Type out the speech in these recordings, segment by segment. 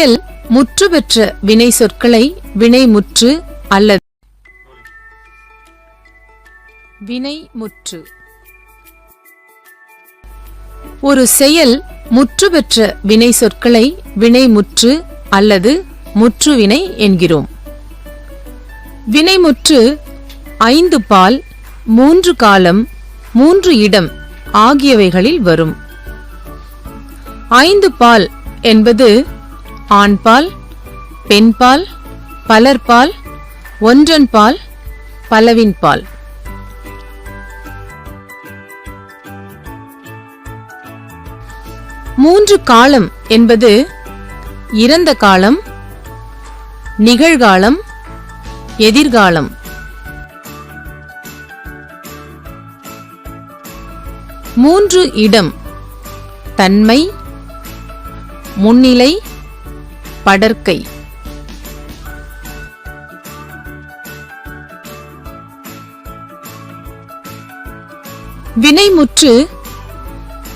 செயல் முற்று பெற்ற வினை சொற்களை வினைமுற்று அல்லது வினைமுற்று ஒரு செயல் முற்று பெற்ற வினை சொற்களை வினைமுற்று அல்லது முற்றுவினை என்கிறோம். வினைமுற்று ஐந்து பால் மூன்று காலம் மூன்று இடம் ஆகியவைகளில் வரும். ஐந்து பால் என்பது ஆண்பால் பெண்பால் பலர்பால் ஒன்றன்பால் பலவின்பால். மூன்று காலம் என்பது இறந்த காலம் நிகழ்காலம் எதிர்காலம். மூன்று இடம் தன்மை முன்னிலை படர்க்கை வினைமுற்று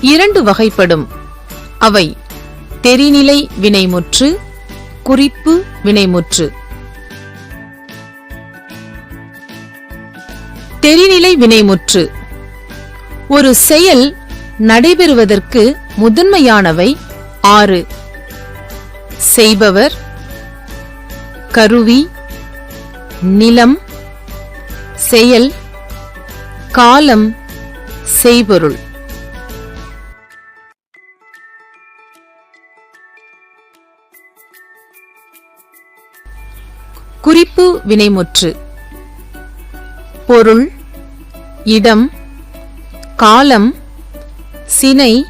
இரண்டு வகைப்படும். அவை தெரிநிலை வினைமுற்று குறிப்பு வினைமுற்று. தெரிநிலை வினைமுற்று. ஒரு செயல் நடைபெறுவதற்கு முதன்மையானவை ஆறு. செய்பவர் கருவி நிலம் செயல் காலம் செய்பொருள். குறிப்பு வினைமுற்று. பொருள் இடம் காலம் சினை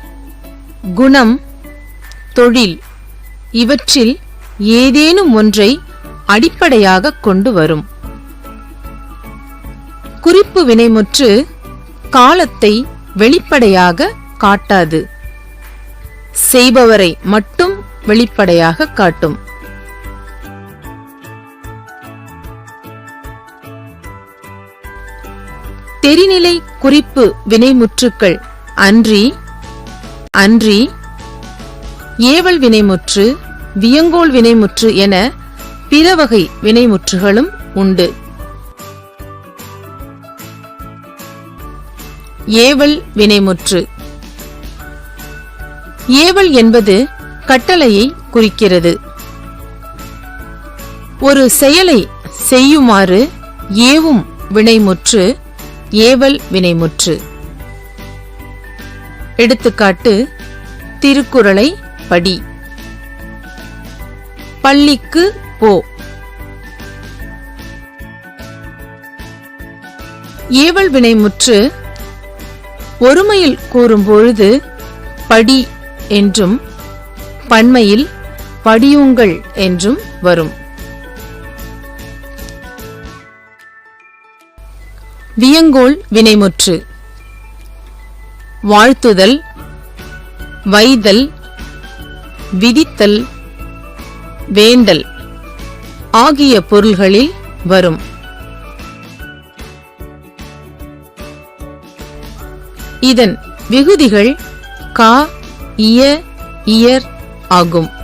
குணம் தொழில். இவற்றில் ஏதேனும் ஒன்றை அடிப்படையாக கொண்டு வரும். குறிப்பு வினைமுற்று காலத்தை வெளிப்படையாக காட்டாது. செய்பவரை மட்டும் வெளிப்படையாக காட்டும். தெரிநிலை குறிப்பு வினைமுற்றுக்கள் அன்றி அன்றி ஏவல் வினைமுற்று வியங்கோல் வினைமுற்று என பிற வகை வினைமுற்றுகளும் உண்டு. ஏவல் வினைமுற்று. ஏவல் என்பது கட்டளையை குறிக்கிறது. ஒரு செயலை செய்யுமாறு ஏவும் வினைமுற்று ஏவல் வினைமுற்று. எடுத்துக்காட்டு திருக்குறளை படி. பள்ளிக்கு போ. ஏவல் வினைமுற்று ஒருமையில் கூறும்பொழுது படி என்றும் பண்மையில் படியுங்கள் என்றும் வரும். வியங்கோல் வினைமுற்று. வாழ்த்துதல் வைதல் விதித்தல் வேண்டல் ஆகிய பொருள்களில் வரும். இதன் விகுதிகள் கா இய இயர் ஆகும்.